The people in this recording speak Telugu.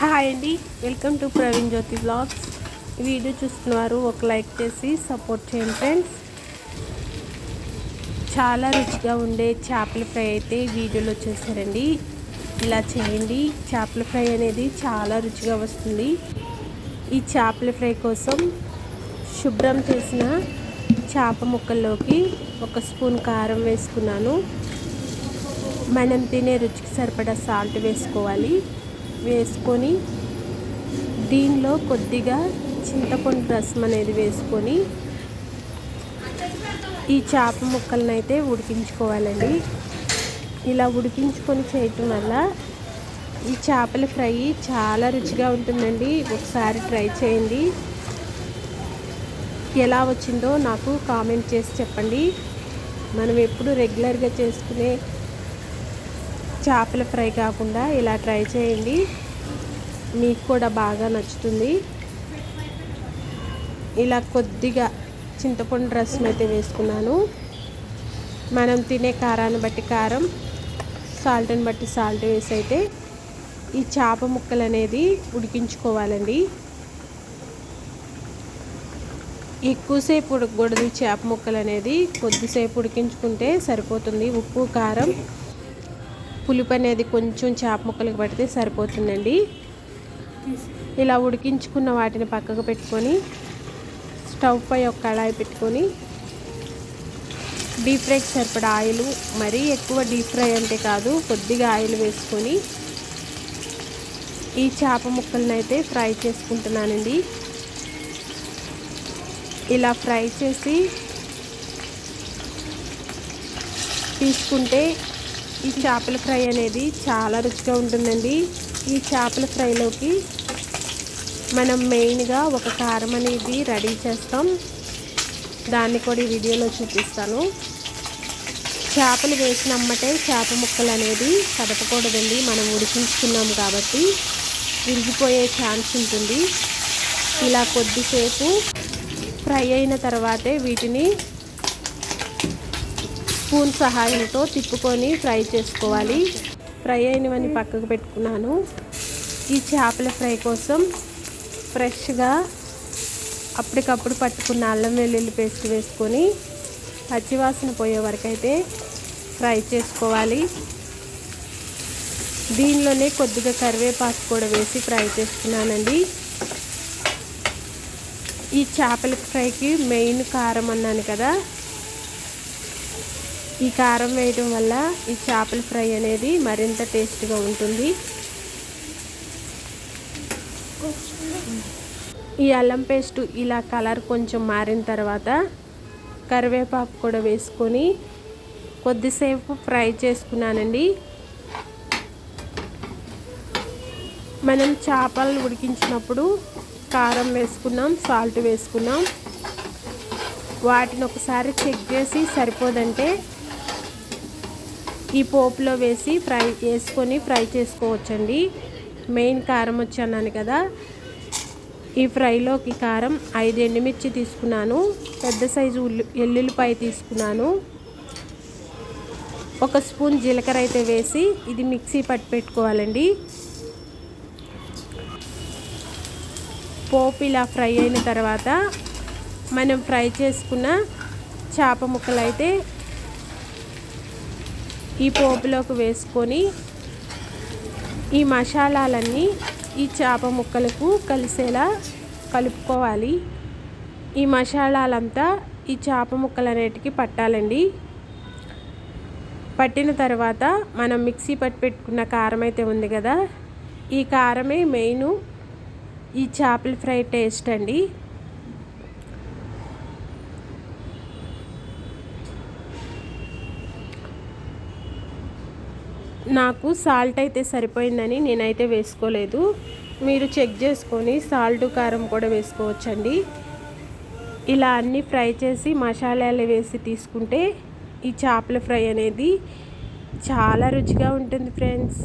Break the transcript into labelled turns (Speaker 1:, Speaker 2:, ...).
Speaker 1: హాయ్ అండి welcome to Praveen Jyothi blogs. ఈ వీడియో చూస్తున్నారు ఒక లైక్ చేసి సపోర్ట్ చేయండి ఫ్రెండ్స్. చాలా రుచిగా ఉండే చేపల ఫ్రై అయితే వీడియోలో చేశారండి. ఇలా చేయండి చేపల ఫ్రై అనేది చాలా రుచిగా వస్తుంది. ఈ చేపల ఫ్రై కోసం శుభ్రం చేసిన చేప ముక్కల్లోకి ఒక స్పూన్ కారం వేసుకున్నాను. మనం తినే రుచికి సరిపడా సాల్ట్ వేసుకోవాలి. వేసుకొని దీనిలో కొద్దిగా చింతపండు రసం అనేది వేసుకొని ఈ చేప ముక్కలను అయితే ఉడికించుకోవాలండి. ఇలా ఉడికించుకొని చేయటం వల్ల ఈ చేపల ఫ్రై చాలా రుచిగా ఉంటుందండి. ఒకసారి ట్రై చేయండి. ఎలా వచ్చిందో నాకు కామెంట్ చేసి చెప్పండి. మనం ఎప్పుడు రెగ్యులర్గా చేసుకునే చేపల ఫ్రై కాకుండా ఇలా ట్రై చేయండి. మీకు కూడా బాగా నచ్చుతుంది. ఇలా కొద్దిగా చింతపండు రసం అయితే వేసుకున్నాను. మనం తినే కారాన్ని బట్టి కారం సాల్ట్ని బట్టి సాల్ట్ వేసి అయితే ఈ చేప ముక్కలు అనేది ఉడికించుకోవాలండి. ఎక్కువసేపు ఉడకకూడదు చేప ముక్కలు అనేది. కొద్దిసేపు ఉడికించుకుంటే సరిపోతుంది. ఉప్పు కారం పులుపు అనేది కొంచెం చేప ముక్కలకు పడితే సరిపోతుందండి. ఇలా ఉడికించుకున్న వాటిని పక్కకు పెట్టుకొని స్టవ్ పై ఒక కళాయి పెట్టుకొని డీప్ ఫ్రైకి సరిపడా ఆయిల్ మరీ ఎక్కువ డీప్ ఫ్రై అంటే కాదు కొద్దిగా ఆయిల్ వేసుకొని ఈ చేప ముక్కలను అయితే ఫ్రై చేసుకుంటున్నానండి. ఇలా ఫ్రై చేసి తీసుకుంటే ఈ చేపల ఫ్రై అనేది చాలా రుచిగా ఉంటుందండి. ఈ చేపల ఫ్రైలోకి మనం మెయిన్గా ఒక కారం అనేది రెడీ చేస్తాం. దాన్ని కూడా ఈ వీడియోలో చూపిస్తాను. చేపలు వేసినమ్మటే చేప ముక్కలు అనేది కదపకూడదండి. మనం ఉడికించుకున్నాం కాబట్టి విరిగిపోయే ఛాన్స్ ఉంటుంది. ఇలా కొద్దిసేపు ఫ్రై అయిన తర్వాతే వీటిని స్పూన్ సహాయంతో తిప్పుకొని ఫ్రై చేసుకోవాలి. ఫ్రై అయినవన్నీ పక్కకు పెట్టుకున్నాను. ఈ చేపల ఫ్రై కోసం ఫ్రెష్గా అప్పటికప్పుడు పట్టుకున్న అల్లం వెల్లుల్లి పేస్ట్ వేసుకొని పచ్చివాసన పోయే వరకు అయితే ఫ్రై చేసుకోవాలి. దీనిలోనే కొద్దిగా కరివేపాకు కూడా వేసి ఫ్రై చేస్తున్నానండి. ఈ చేపల ఫ్రైకి మెయిన్ కారం అన్నాను కదా ఈ కారం వేయడం వల్ల ఈ చేపల ఫ్రై అనేది మరింత టేస్ట్గా ఉంటుంది. ఈ అల్లం పేస్ట్ ఇలా కలర్ కొంచెం మారిన తర్వాత కరివేపాకు కూడా వేసుకొని కొద్దిసేపు ఫ్రై చేసుకున్నానండి. మనం చేపలు ఉడికించినప్పుడు కారం వేసుకున్నాం సాల్ట్ వేసుకున్నాం. వాటిని ఒకసారి చెక్ చేసి సరిపోదంటే ఈ పోపులో వేసి ఫ్రై వేసుకొని ఫ్రై చేసుకోవచ్చండి. మెయిన్ కారం వచ్చి అన్నాను కదా. ఈ ఫ్రైలోకి కారం ఐదు ఎండుమిర్చి తీసుకున్నాను. పెద్ద సైజు ఉల్లి ఎల్లుల్లిపాయ తీసుకున్నాను. ఒక స్పూన్ జీలకర్ర అయితే వేసి ఇది మిక్సీ పట్టి పెట్టుకోవాలండి. పోపు ఇలా ఫ్రై అయిన తర్వాత మనం ఫ్రై చేసుకున్న చేప ముక్కలు అయితే ఈ పోపులోకి వేసుకొని ఈ మసాలాలన్నీ ఈ చేప ముక్కలకు కలిసేలా కలుపుకోవాలి. ఈ మసాలాలంతా ఈ చేప ముక్కలు అనేటికి పట్టాలండి. పట్టిన తర్వాత మనం మిక్సీ పట్టి పెట్టుకున్న కారం అయితే ఉంది కదా ఈ కారమే మెయిన్ ఈ చేపల ఫ్రై టేస్ట్ అండి. నాకు సాల్ట్ అయితే సరిపోయిందని నేనైతే వేసుకోలేదు. మీరు చెక్ చేసుకొని సాల్ట్ కారం కూడా వేసుకోవచ్చండి. ఇలా అన్నీ ఫ్రై చేసి మసాలాలు వేసి తీసుకుంటే ఈ చేపల ఫ్రై అనేది చాలా రుచిగా ఉంటుంది ఫ్రెండ్స్